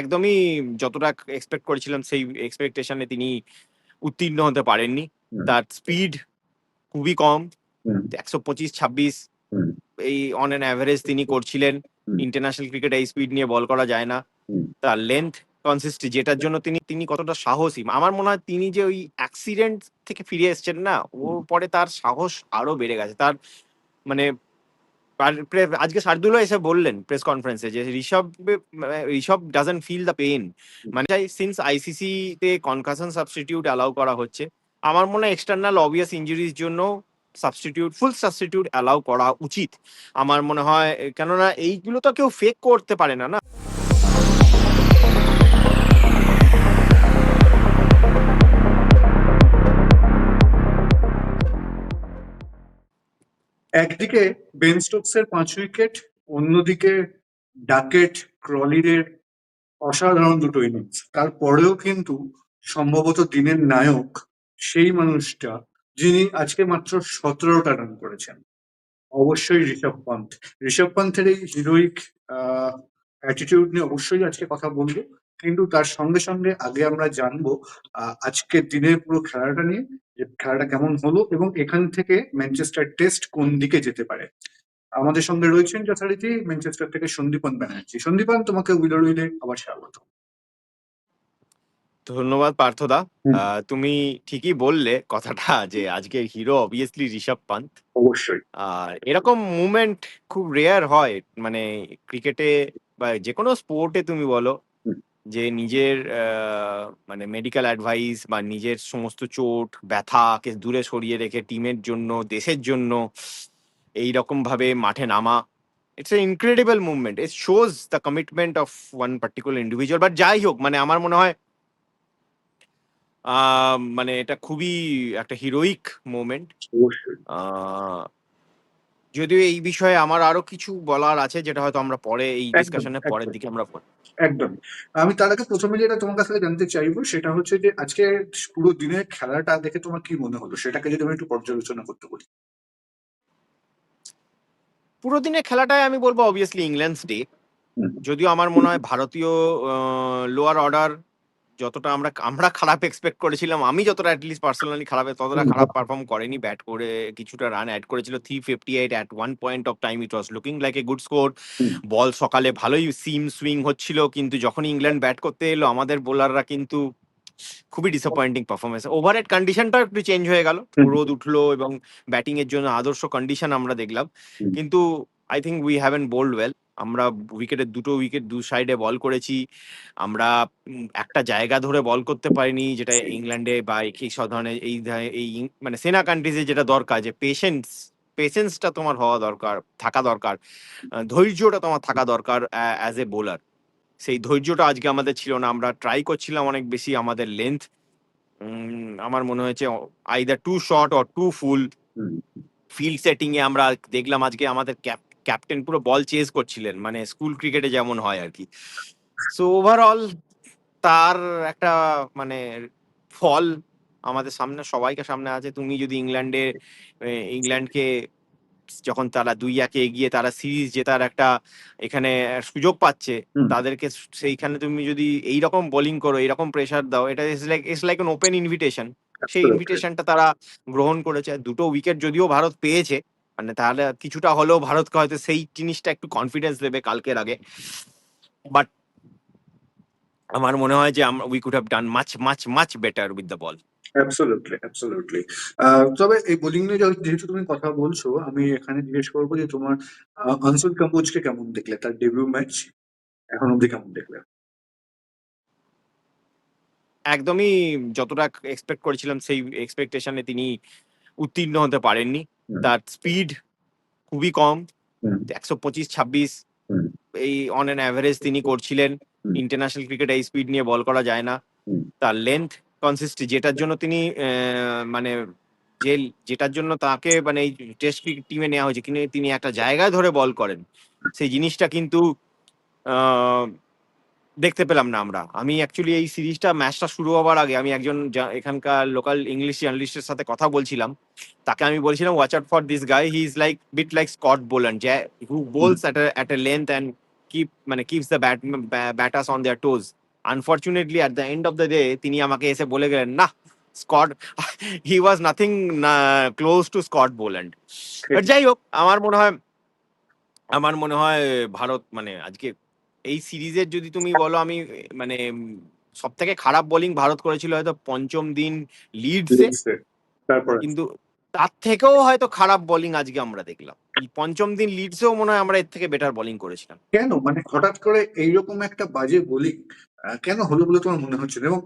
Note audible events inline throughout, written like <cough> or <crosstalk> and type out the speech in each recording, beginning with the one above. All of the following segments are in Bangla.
একদমই যতটা এক্সপেক্ট করেছিলাম সেই এক্সপেকটেশনে তিনি উত্তীর্ণ হতে পারেননি। তার স্পিড খুবই কম। একশো পঁচিশ ছাব্বিশ এই অন অ্যান অ্যাভারেজ তিনি করছিলেন। ইন্টারন্যাশনাল ক্রিকেট এই স্পিড নিয়ে বল করা যায় না। তার লেন্থ কনসিস্টি যেটার জন্য তিনি তিনি কতটা সাহসী। আমার মনে হয় তিনি যে ওই অ্যাক্সিডেন্ট থেকে ফিরে এসেছেন না ওর পরে তার সাহস আরও বেড়ে গেছে। তার মানে আজকে শার্দুলও এসে বললেন প্রেস কনফারেন্সে যে ঋষভ মানে Rishabh doesn't feel the pain মানে সিন্স আইসিসি তে কনকাশন সাবস্টিটিউট অ্যালাউ করা হচ্ছে আমার মনে হয় এক্সটার্নাল অবভিয়াস ইঞ্জুরির জন্য সাবস্টিটিউট ফুল সাবস্টিটিউট অ্যালাউ করা উচিত। আমার মনে হয় কেননা এইগুলো তো কেউ ফেক করতে পারে না না? একদিকে বেন স্টোকসের পাঁচ উইকেট অন্যদিকে ডাকেট ক্রলিনের অসাধারণ দুটো ইনিংস তারপরেও কিন্তু সম্ভবত দিনের নায়ক সেই মানুষটা যিনি আজকে মাত্র সতেরোটা রান করেছেন। অবশ্যই ঋষভ পান্থ। ঋষভ পান্থের এই হিরোইক অ্যাটিটিউড নিয়ে অবশ্যই আজকে কথা বলব। কিন্তু তার সঙ্গে সঙ্গে আগে আমরা জানব আহ, আজকের দিনের পুরো খেলাটা নিয়ে যে খেলাটা কেমন হলো এবং এখান থেকে ম্যানচেস্টার টেস্ট কোন দিকে যেতে পারে। আমাদের সঙ্গে রয়েছেন যথারীতি ম্যানচেস্টার থেকে সন্দীপন ব্যানার্জি। সন্দীপন তোমাকে উইলার উইলে আবার স্বাগত। ধন্যবাদ পার্থদা। তুমি ঠিকই বললে কথাটা যে আজকের হিরো অবভিয়াসলি ঋষভ পান্ত। অবশ্যই। আর এরকম মুভমেন্ট খুব রেয়ার হয়। মানে ক্রিকেটে বা যে কোনো স্পোর্টে তুমি বলো। যে নিজের মানে মেডিকেল অ্যাডভাইস বা নিজের সমস্ত চোট ব্যথাকে দূরে সরিয়ে রেখে টিমের জন্য দেশের জন্য এই রকম ভাবে মাঠে নামা it's a incredible movement it shows the commitment of one particular individual but যাই হোক মানে আমার মনে হয় আহ, মানে এটা খুবই একটা হিরোইক মোমেন্ট আহ, যদিও এই বিষয়ে আমার আরও কিছু বলার আছে যেটা হয়তো আমরা পরে এই ডিসকাশনের পরের দিকে আমরা। একদম। আমি তার আগে প্রথমে যেটা তোমার কাছ জানতে চাইব সেটা হচ্ছে যে আজকে পুরো দিনের খেলাটা দেখে তোমার কি মনে হলো? সেটাকে যদি আমি একটু পর্যালোচনা করতে বলি। পুরো দিনের খেলাটায় আমি বলব অবভিয়াসলি ইংল্যান্ডস ডে যদিও আমার মনে হয় ভারতীয় লোয়ার অর্ডার যতটা আমরা আমরা খারাপ এক্সপেক্ট করেছিলাম আমি যতটা অ্যাটলিস্ট পার্সোনালি খারাপ ততটা খারাপ পারফর্ম করেনি। ব্যাট করে কিছুটা রান অ্যাড করেছিল three fifty eight at one point of time it was looking like a good score ball সকালে ভালোই সিম সুইং হচ্ছিল কিন্তু যখন ইংল্যান্ড ব্যাট করতে এলো আমাদের বোলাররা কিন্তু খুবই ডিসঅ্যাপয়েন্টিং পারফরমেন্স ওভারহেড কন্ডিশনটা একটু চেঞ্জ হয়ে গেল। রোদ উঠল এবং ব্যাটিং এর জন্য আদর্শ কন্ডিশন আমরা দেখলাম। কিন্তু I think we haven't bowled well আমরা উইকেটের দুটো উইকেট দু সাইডে বল করেছি। আমরা একটা জায়গা ধরে বল করতে পারিনি যেটা ইংল্যান্ডে বা এই সব ধরনের এই এই মানে সেনা কান্ট্রিজে যেটা দরকার যে পেশেন্স পেশেন্সটা তোমার হওয়া দরকার থাকা দরকার। ধৈর্যটা তোমার থাকা দরকার অ্যাজ এ বোলার সেই ধৈর্যটা আজকে আমাদের ছিল না আমরা ট্রাই করছিলাম অনেক বেশি আমাদের লেন্থ আমার মনে হয়েছে either too short or too full field setting এ আমরা দেখলাম আজকে আমাদের ক্যাপ্টেন পুরো বল চেজ করছিলেন মানে স্কুল ক্রিকেটে যেমন হয় আর কি। সো ওভারঅল তার একটা মানে ফল আমাদের সামনে সবাইকে সামনে আছে। তুমি যদি ইংল্যান্ডে ইংল্যান্ডকে যখন তারা দুই একে এগিয়ে তারা সিরিজ জেতার একটা এখানে সুযোগ পাচ্ছে তাদেরকে সেইখানে তুমি যদি এই রকম বোলিং করো এইরকম প্রেসার দাও এটা is like is like an open invitation সেই ইনভিটেশনটা তারা গ্রহণ করেছে। দুটো উইকেট যদিও ভারত পেয়েছে মানে তাহলে কিছুটা হলেও ভারতকে হয়তো সেই জিনিসটা একটু কনফিডেন্স দেবে কালকের আগে। বাট আমার মনে হয় যে আমরা we could have done much much much better with the ball absolutely absolutely তবে এই বোলিং নিয়ে যেহেতু তুমি কথা বলছো আমি এখানে জিজ্ঞেস করব যে তোমার আহ, আনসুল কাম্বোজকে কেমন দেখলে? তার ডেবিউ ম্যাচ এখন অব্দি কেমন দেখলে? একদমই যতটা এক্সপেক্ট করেছিলাম সেই এক্সপেকটেশনে তিনি উত্তীর্ণ হতে পারেননি। তার স্পিড খুবই কম। একশো পঁচিশ ছাব্বিশ এই অন অ্যান অ্যাভারেজ তিনি করছিলেন। ইন্টারন্যাশনাল ক্রিকেট এই স্পিড নিয়ে বল করা যায় না। তার লেন্থ কনসিস্টি যেটার জন্য তিনি আহ, মানে যে যেটার জন্য তাকে মানে এই টেস্ট ক্রিকেট টিমে নেওয়া হয়েছে কিন্তু তিনি একটা জায়গায় ধরে বল করেন। সেই জিনিসটা কিন্তু আহ, দেখতে পেলাম না আমরা। আমি অ্যাকচুয়ালি এই সিরিজটা ম্যাচটা শুরু হওয়ার আগে আমি একজন এখানকার লোকাল ইংলিশ জার্নালিস্টের সাথে কথা বলছিলাম। তাকে আমি বলছিলাম watch out for this guy he is like bit like Scott bowler যে who bowls at at a length and keep মানে keeps the bat batters on their toes unfortunately at the end of the day তিনি আমাকে এসে বলে গেলেন না Scott he was nothing close to Scott Boland but যাই হোক আমার মনে হয় আমার মনে হয় ভারত মানে আজকে এই সিরিজের যদি তুমি বলো আমি মানে সব থেকে খারাপ বোলিং ভারত করেছিল হয়তো পঞ্চম দিন লিডসে তারপর? কিন্তু তার থেকেও হয়তো খারাপ বোলিং আজকে আমরা দেখলাম। পঞ্চম দিন লিডসেও মনে হয় আমরা এর থেকে বেটার বোলিং করেছিলাম। কেন? মানে হঠাৎ করে এইরকম একটা বাজে বলি কেন হলো বলে তোমার মনে হচ্ছে? এবং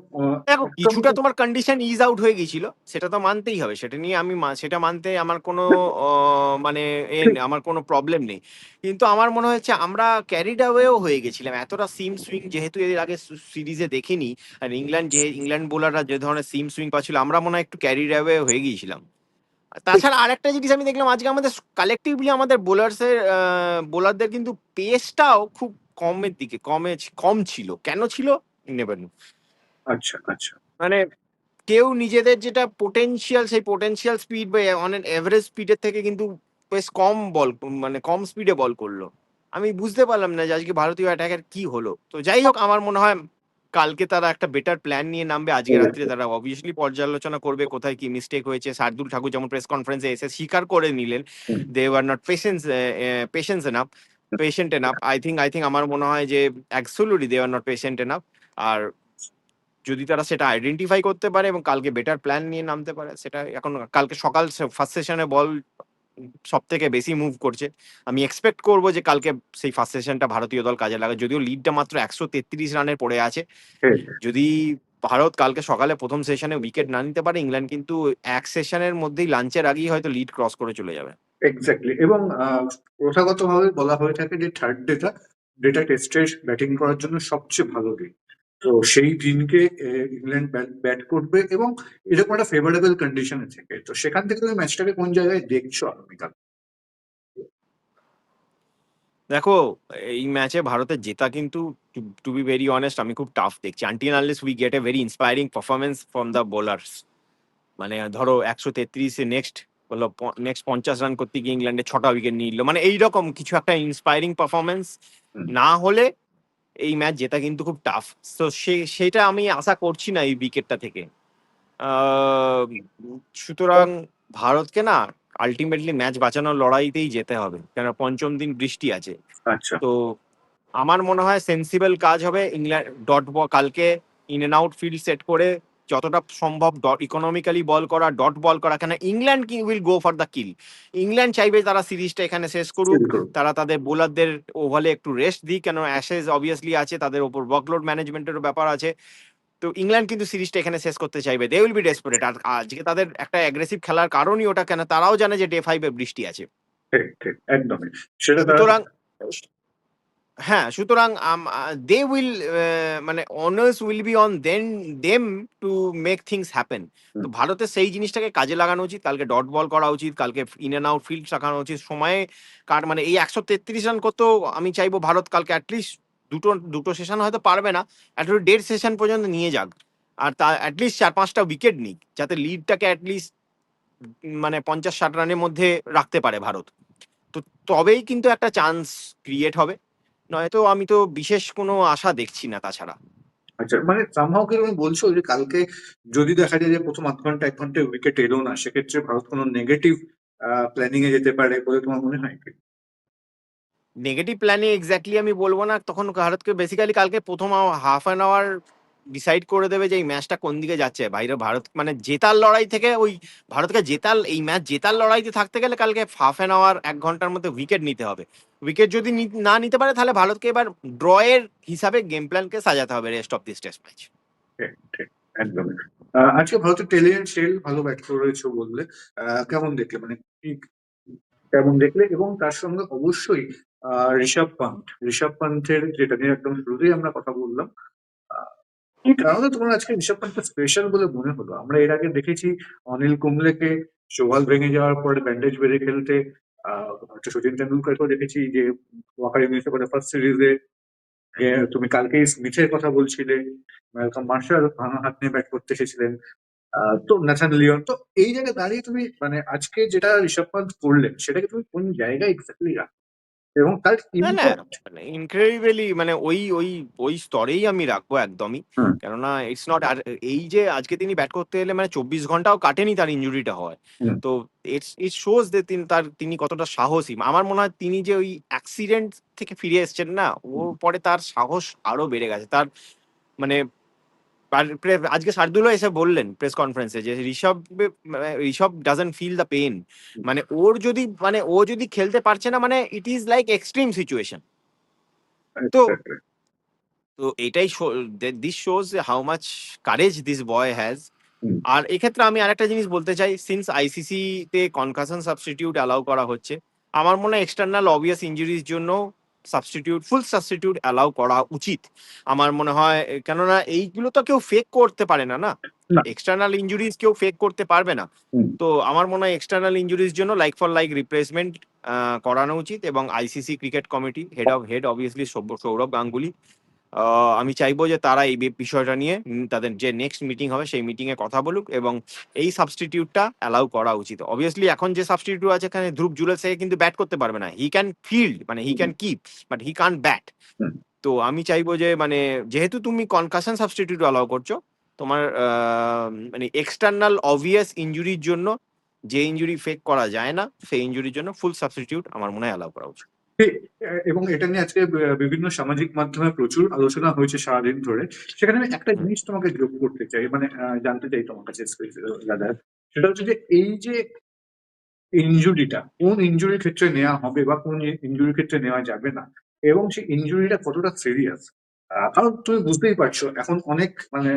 দেখো কিছুটা তোমার কন্ডিশন ইজ আউট হয়ে গেছিল সেটা তো মানতেই হবে। সেটা নিয়ে আমি সেটা মানতে আমার কোনো <laughs> মানে আমার কোনো প্রবলেম নেই। কিন্তু আমার মনে হচ্ছে আমরা ক্যারিড অ্যাওয়েও হয়ে গেছিলাম। এতটা সিম সুইং যেহেতু এর আগে সিরিজে দেখিনি আর ইংল্যান্ড যে ইংল্যান্ড বোলাররা যে ধরনের সিম সুইং পাচ্ছিল আমরা মনে হয় একটু ক্যারিড অ্যাওয়ে হয়ে গিয়েছিলাম। আর তাছাড়া আরেকটা জিনিস আমি দেখলাম আজকে আমাদের কালেকটিভলি আমাদের বোলার্সের বোলারদের কিন্তু পেসটাও খুব কমের দিকে কমে কম ছিল। কেন ছিল? নেবেন আচ্ছা আচ্ছা। মানে কেউ নিজেদের যেটা পোটেনশিয়াল সেই পোটেনশিয়াল স্পিড বা অন এভারেজ স্পিডের থেকে কিন্তু বেশ কম বল মানে কম স্পিডে বল করল। আমি বুঝতে পারলাম না যে আজকে ভারতীয় অ্যাটাকের কি হলো। তো যাই হোক আমার মনে হয় কালকে তারা একটা বেটার প্ল্যান নিয়ে নামবে। আজকে রাত্রে তারা অবভিয়াসলি পর্যালোচনা করবে কোথায় কি মিস্টেক হয়েছে। শার্দুল ঠাকুর যেমন প্রেস কনফারেন্সে এসে স্বীকার করে নিলেন they are not patience patience enough patient enough I think I think আমার মনে হয় যে absolutely they are not patient enough আর যদি তারা সেটা আইডেন্টিফাই করতে পারে এবং কালকে বেটার প্ল্যান নিয়ে নামতে পারে সেটা এখন কালকে সকাল ফার্স্ট সেশনে বল সব থেকে বেশি মুভ করছে। আমি এক্সপেক্ট করব যে কালকে সেই ফার্স্ট সেশনটা ভারতীয় দল কাজে লাগে যদিও লিডটা মাত্র একশো তেত্রিশ রানের পড়ে আছে। যদি ভারত কালকে সকালে প্রথম সেশনে উইকেট না নিতে পারে ইংল্যান্ড কিন্তু এক সেশনের মধ্যেই লাঞ্চের আগেই হয়তো লিড ক্রস করে চলে যাবে। এক্স্যাক্টলি এবং প্রথাগতভাবে বলা হয়ে থাকে যে থার্ড ডেটা ডেটা টেস্টের ব্যাটিং করার জন্য সবচেয়ে ভালো দিন তো সেই দিনকে ইংল্যান্ড ব্যাট করবে এবং এরকম একটা ফেভারেবল কন্ডিশনে থেকে। তো সেখান থেকে তুমি ম্যাচটাকে কোন জায়গায় দেখছ আগামীকাল? দেখো এই ম্যাচে ভারতের জেতা কিন্তু টু বি ভেরি অনেস্ট আমি খুব টাফ দেখছি। Until unless we get a very inspiring performance from the bowlers মানে ধরো একশো তেত্রিশে নেক্সট বলল নেক্সট পঞ্চাশ রান করতে গিয়ে ইংল্যান্ডে ছটা উইকেট নিল। মানে এইরকম কিছু একটা ইন্সপায়ারিং পারফরমেন্স না হলে এই ম্যাচ জেতা কিন্তু খুব টাফ তো সে সেটা আমি আশা করছি না এই উইকেটটা থেকে। সুতরাং ভারতকে না আলটিমেটলি ম্যাচ বাঁচানোর লড়াইতেই যেতে হবে। কেন পঞ্চম দিন বৃষ্টি আছে। আচ্ছা। তো আমার মনে হয় সেন্সিবল কাজ হবে ইংল্যান্ড ডট কালকে in and out field set করে যতটা সম্ভব ইকোনমিক্যালি বল করা ডট বল করা কেন ইংল্যান্ড কি will go for the kill England চাইবে তারা সিরিজটা এখানে শেষ করুক তারা তাদের বোলারদের ওভালে একটু রেস্ট দিই কেন অ্যাশেজ অবভিয়াসলি আছে তাদের ওপর ওয়ার্কলোড ম্যানেজমেন্টেরও ব্যাপার আছে। তো ইংল্যান্ড কিন্তু সিরিজটা এখানে শেষ করতে চাইবে দে উইল বি ডেসপারেট আর আজকে তাদের একটা অ্যাগ্রেসিভ খেলার কারণই ওটা কেন তারাও জানে যে ডে ফাইভে বৃষ্টি আছে। ঠিক ঠিক একদমই। সেটা সুতরাং হ্যাঁ সুতরাং দে উইল মানে onus will be on then them to make things happen তো ভারতে সেই জিনিসটাকে কাজে লাগানো উচিত। কালকে ডট বল করা উচিত কালকে ইন অ্যান্ড আউট ফিল্ড রাখানো উচিত। সময়ে কার মানে এই একশো তেত্রিশ রান করতেও আমি চাইব ভারত কালকে অ্যাটলিস্ট দুটো দুটো সেশন হয়তো পারবে না। অ্যাটলিস্ট দেড় সেশন পর্যন্ত নিয়ে যাক। আর তা অ্যাটলিস্ট চার পাঁচটা উইকেট নিক যাতে লিডটাকে অ্যাটলিস্ট মানে পঞ্চাশ ষাট রানের মধ্যে রাখতে পারে ভারত। তো তবেই কিন্তু একটা চান্স ক্রিয়েট হবে। নয়তো আমি তো বিশেষ কোনো আশা দেখছি না তাছাড়া। আচ্ছা মানে সামহাও কি তুমি বলছো যে কালকে যদি দেখা যায় যে প্রথম আধ ঘণ্টা এক ঘণ্টা উইকেট এলো না সেক্ষেত্রে ভারত কোনো নেগেটিভ প্ল্যানিং এ যেতে পারে বলে তোমার মনে হয় কি? নেগেটিভ প্ল্যানে এক্স্যাক্টলি আমি বলব না তখন ভারতকে বেসিক্যালি কালকে প্রথম হাফ অ্যান আওয়ার ডিসাইড করে দেবে যে এই ম্যাচটা কোন দিকে যাচ্ছে। বাইরে ভারত মানে জেতার লড়াই থেকে ওই ভারতকে জেতার এই ম্যাচ জেতার লড়াইতে থাকতে গেলে কালকে হাফ অ্যান আওয়ার এক ঘণ্টার মধ্যে উইকেট নিতে হবে। উইকেট যদি না নিতে পারে তাহলে ভারতকে এবার ড্রয়ের হিসাবে গেম প্ল্যানকে সাজাতে হবে rest of this test match uh, আজকে ভারতের টেলিয়ান ভালো ব্যাট করেছ বললে। কেমন দেখলে? মানে কেমন দেখলে? এবং তার সঙ্গে অবশ্যই ঋষভ পান্থ। ঋষভ পান্থের যেটা নিয়ে একদম শুরুতেই আমরা কথা বললাম কি কারণে তোমার আজকে ঋষভ পান্থ স্পেশাল বলে মনে হলো। আমরা এর আগে দেখেছি অনিল কুম্বলেকে চোয়াল ভেঙে যাওয়ার পরে ব্যান্ডেজ বেঁধে খেলতে, আহ সচিন তেন্ডুলকারকেও দেখেছি যে ওয়াকার ইংলিশে করে ফার্স্ট সিরিজে তুমি কালকেই স্মিথের কথা বলছিলে ম্যালকম মার্শাল ভাঙা হাত নিয়ে ব্যাট করতে এসেছিলেন তো ন্যাথান লিওন তো এই জায়গায় দাঁড়িয়ে তুমি মানে আজকে যেটা ঋষভ পান্থ করলেন, সেটাকে তুমি কোন জায়গায় এক্স্যাক্টলি রাখ এবং তার না, না মানে ইনক্রেডিবলি মানে ওই ওই ওই স্তরেই আমি রাখব একদমই। কেননা ইটস নট আর এই যে আজকে তিনি ব্যাট করতে এলে মানে ২৪ ঘন্টাও কাটেনি তার ইনজুরিটা হওয়ায়। হুম। তো ইটস ইট শোস যে তিন তার তিনি কতটা সাহসী। আমার মনে হয় তিনি যে ওই অ্যাক্সিডেন্ট থেকে ফিরে এসেছেন না, ওর হুম। পরে তার সাহস আরও বেড়ে গেছে। তার মানে আজকে শার্দুলও এসে বললেন প্রেস কনফারেন্সে যে ঋষভ মানে Rishabh doesn't feel the pain মানে ওর যদি মানে ও যদি খেলতে পারছে না মানে it is like extreme situation. তো <laughs> তো এটাই this shows how much courage this boy has. আর এক্ষেত্রে আমি আরেকটা জিনিস বলতে চাই সিন্স আইসিসি তে কনকাশন সাবস্টিটিউট অ্যালাউ করা হচ্ছে। আমার মনে হয় এক্সটার্নাল অবভিয়াস ইনজুরির জন্য সাবস্টিটিউট ফুল সাবস্টিটিউট অ্যালাউ করা উচিত। আমার মনে হয় কেননা এইগুলো তো কেউ ফেক করতে পারে না, না? এক্সটার্নাল ইনজুরিজ কেউ ফেক করতে পারবে না। তো আমার মনে হয় এক্সটার্নাল ইঞ্জুরিজ জন্য লাইক ফর লাইক রিপ্লেসমেন্ট করানো উচিত এবং ICC cricket committee head of head obviously Sourav Ganguly আমি চাইব যে তারা এই বিষয়টা নিয়ে তাদের যে নেক্সট মিটিং হবে সেই মিটিংয়ে কথা বলুক এবং এই সাবস্টিটিউটটা অ্যালাউ করা উচিত। অবভিয়াসলি এখন যে সাবস্টিটিউট আছে এখানে ধ্রুব জুরেল সে কিন্তু ব্যাট করতে পারবে না। হি ক্যান ফিল্ড মানে he can keep but he can't bat. তো আমি চাইব যে মানে যেহেতু তুমি কনকাশন সাবস্টিটিউট অ্যালাউ করছ, তোমার মানে এক্সটার্নাল অবভিয়াস ইনজুরির জন্য যে ইনজুরি ফেক করা যায় না, সেই ইনজুরির জন্য ফুল সাবস্টিটিউট আমার মনে হয় অ্যালাউ করা উচিত। এবং এটা নিয়ে আজকে বিভিন্ন সামাজিক মাধ্যমে প্রচুর আলোচনা হয়েছে সারাদিন ধরে। সেখানে আমি একটা জিনিস তোমাকে যোগ করতে চাই মানে জানতে চাই তোমার কাছে। সেটা হচ্ছে যে এই যে ইনজুরিটা কোন ইনজুরির ক্ষেত্রে নেয়া হবে বা কোন ই ইনজুরির ক্ষেত্রে নেওয়া যাবে না, এবং সেই ইনজুরিটা কতটা সিরিয়াস। কারণ তুমি বুঝতেই পারছ, এখন অনেক মানে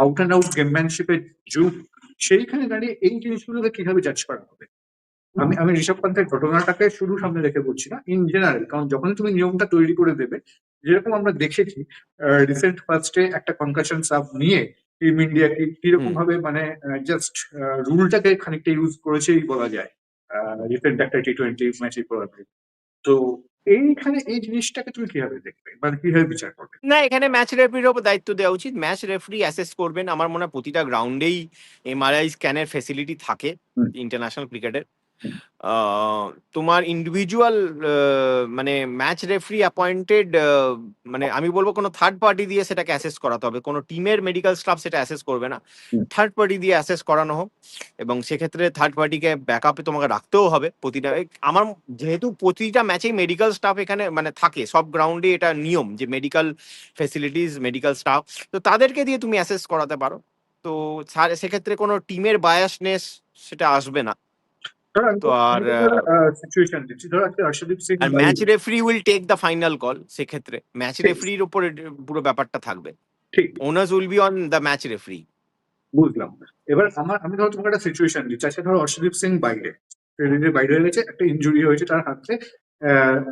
আউট অ্যান্ড আউট গেমম্যানশিপ এর যুগ। সেইখানে দাঁড়িয়ে এই জিনিসগুলোকে কীভাবে জাজ করা হবে? আমি আমি ঋষভ পান্তের ঘটনাটাকে শুধু সামনে রেখে বলছি না। ইন জেনারেল কারণ যখন তুমি নিয়মটা তৈরি করে দেবে, যেরকম আমরা দেখেছি রিসেন্ট ফার্স্ট একটা কনকাশন সাব নিয়ে টিম ইন্ডিয়া ইন্ডিয়াকে কীরকম ভাবে মানে জাস্ট রুলটাকে খানিকটা ইউজ করেছেই বলা যায়। রিসেন্ট একটা টি-টোয়েন্টি ম্যাচে করাতে। তো এইখানে এই জিনিসটাকে তুমি কীভাবে দেখবে? মানে কীভাবে বিচার করবে? না এখানে ম্যাচ রেফারির উপর দায়িত্ব দেওয়া উচিত। ম্যাচ রেফারি অ্যাসেস করবেন। আমার মনে হয় প্রতিটা গ্রাউন্ডেই এমআরআই স্ক্যানের ফেসিলিটি থাকে ইন্টারন্যাশনাল ক্রিকেটের। তোমার ইন্ডিভিজুয়াল মানে ম্যাচ রেফারি অ্যাপয়েন্টেড মানে আমি বলব কোনো থার্ড পার্টি দিয়ে সেটাকে অ্যাসেস করাতে হবে। কোনো টিমের মেডিকেল স্টাফ সেটা অ্যাসেস করবে না। থার্ড পার্টি দিয়ে অ্যাসেস করানো হোক এবং সেক্ষেত্রে থার্ড পার্টিকে ব্যাকআপে তোমাকে রাখতেও হবে প্রতিটা আমার যেহেতু প্রতিটা ম্যাচেই মেডিকেল স্টাফ এখানে মানে থাকে সব গ্রাউন্ডে এটা নিয়ম যে মেডিকেল ফেসিলিটিস, মেডিকেল স্টাফ তো তাদেরকে দিয়ে তুমি অ্যাসেস করাতে পারো। তো সেক্ষেত্রে কোনো টিমের বায়াসনেস সেটা আসবে না। তো আর সিচুয়েশন দিচ্ছি। ধরো আজকে হর্ষদীপ সিং আর match referee will take the final call সেক্ষেত্রে। ম্যাচ। রেফারির উপরে পুরো ব্যাপারটা থাকবে। ঠিক। Onus will be on the match referee. বুঝলাম। এবার আমার আমি ধরো তোমাকে একটা সিচুয়েশন দিচ্ছি। আজকে ধরো হর্ষদীপ সিং বাইরে। বাইরে হয়ে গেছে। একটা ইনজুরি হয়েছে তার হাতে।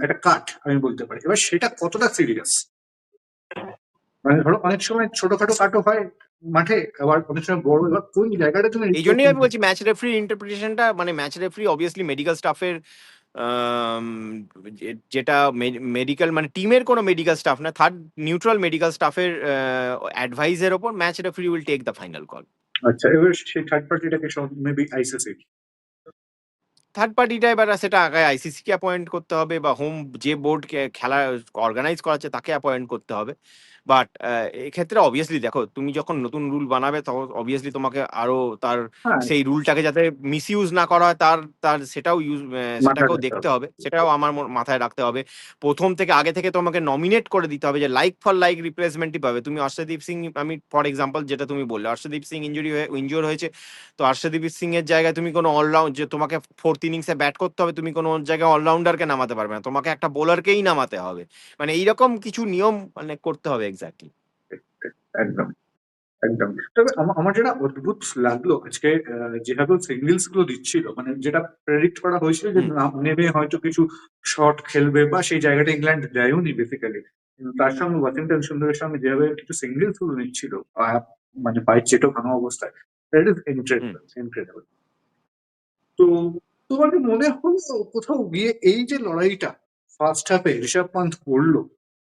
একটা কাট আমি বলতে পারি। এবার সেটা কতটা সিরিয়াস? মানে ধরো অনেক সময় ছোটখাটো কাটও হয় মাঠে আবার অনেক সময় বড় এবার কোন জায়গাটা তুমি এইজন্যই আমি বলছি ম্যাচ রেফারির ইন্টারপ্রিটেশনটা মানে ম্যাচ রেফারি অবভিয়াসলি মেডিকেল স্টাফের যেটা মেডিকেল মানে টিমের কোন মেডিকেল স্টাফ না। থার্ড নিউট্রাল মেডিকেল স্টাফের আ অ্যাডভাইস এর match referee will take the final call. আচ্ছা এবার সেই থার্ড পার্টিটাকে সব মেবি আইসিসি। থার্ড পার্টিটা এবার সেটা আগে আইসিসি কে অ্যাপয়েন্ট করতে হবে বা হোম যে বোর্ড কে খেলা অর্গানাইজ করাচ্ছে তাকে অ্যাপয়েন্ট করতে হবে। বাট এক্ষেত্রে অবভিয়াসলি দেখো তুমি যখন নতুন রুল বানাবে তখন অবভিয়াসলি তোমাকে আরও তার হ্যাঁ। সেই রুলটাকে যাতে মিসইউজ না করা হয় তার তার সেটাও ইউজ সেটাকেও দেখতে হবে। সেটাও আমার মাথায় রাখতে হবে। ১ম থেকে আগে থেকে তোমাকে নমিনেট করে দিতে হবে যে লাইক ফর লাইক রিপ্লেসমেন্টই পাবে। তুমি অর্শদীপ সিং আমি ফর এক্সাম্পল যেটা তুমি বললে অর্শদীপ সিং ইঞ্জুরি হয়ে ইনজিওর হয়েছে। তো অর্শদীপ সিং এর জায়গায় তুমি কোনো অলরাউন্ড যে তোমাকে 4th ইনিংসে ব্যাট করতে হবে তুমি কোনো জায়গায় অলরাউন্ডারকে নামাতে পারবে না। তোমাকে একটা বোলারকেই নামাতে হবে। মানে এইরকম কিছু নিয়ম মানে করতে হবে ঠিক। একদম, একদম। তবে আমার যেটা অদ্ভুত লাগল আজকে যেভাবে সিঙ্গলসগুলো দিচ্ছিল মানে যেটা প্রেডিক্ট করা হয়েছিল যে নেমে হয়তো কিছু শট খেলবে বা সেই জায়গাটা ইংল্যান্ড দেয়ওনি বেসিক্যালি। তার সঙ্গে ওয়াশিংটন সুন্দরের সঙ্গে যেভাবে কিছু সিঙ্গলসগুলো নিচ্ছিল মানে পায়ের চেটেও ভাঙা অবস্থায়। That is incredible, incredible. তো তোমার কি মনে হলো কোথাও গিয়ে এই যে লড়াইটা ফার্স্ট হাফে ঋষভ পান্থ করল,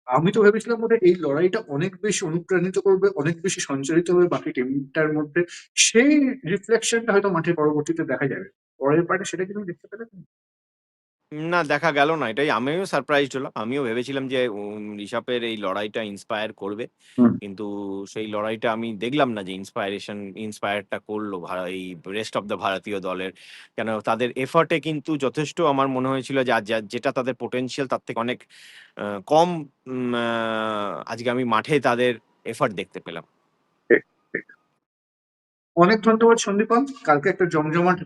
আমি তো ভেবেছিলাম বোধহয় এই লড়াইটা অনেক বেশি অনুপ্রাণিত করবে, অনেক বেশি সঞ্চারিত হবে বাকি টিমটার মধ্যে। সেই রিফ্লেকশনটা হয়তো মাঠে পরবর্তীতে দেখা যাবে। পরের পার্টে সেটা কিন্তু দেখতে পেলে? না দেখা গেল না। এটাই আমিও সারপ্রাইজড হলাম। আমিও ভেবেছিলাম যে উম ঋষভের এই লড়াইটা ইন্সপায়ার করবে। হুম। কিন্তু সেই লড়াইটা আমি দেখলাম না যে ইন্সপায়ারেশন ইন্সপায়ারটা করল এই রেস্ট অফ দ্য ভারতীয় দলের। কেন তাদের এফর্ট কিন্তু যথেষ্ট আমার মনে হয়েছিল যে, আ যা যেটা তাদের পোটেনশিয়াল তার থেকে অনেক আ কম উম আ আজকে আমি মাঠে তাদের এফর্ট দেখতে পেলাম। অনেক ধন্যবাদ সন্দীপন। কালকে একটা জমজমাট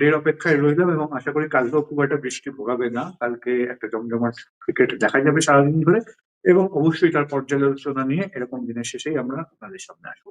ডের অপেক্ষায় রইলাম এবং আশা করি কালকেও খুব একটা বৃষ্টি ভোগাবে না। কালকে একটা জমজমাট ক্রিকেট দেখা যাবে সারাদিন ধরে এবং অবশ্যই তার পর্যালোচনা নিয়ে এরকম দিনের শেষেই আমরা আপনাদের সামনে আসব।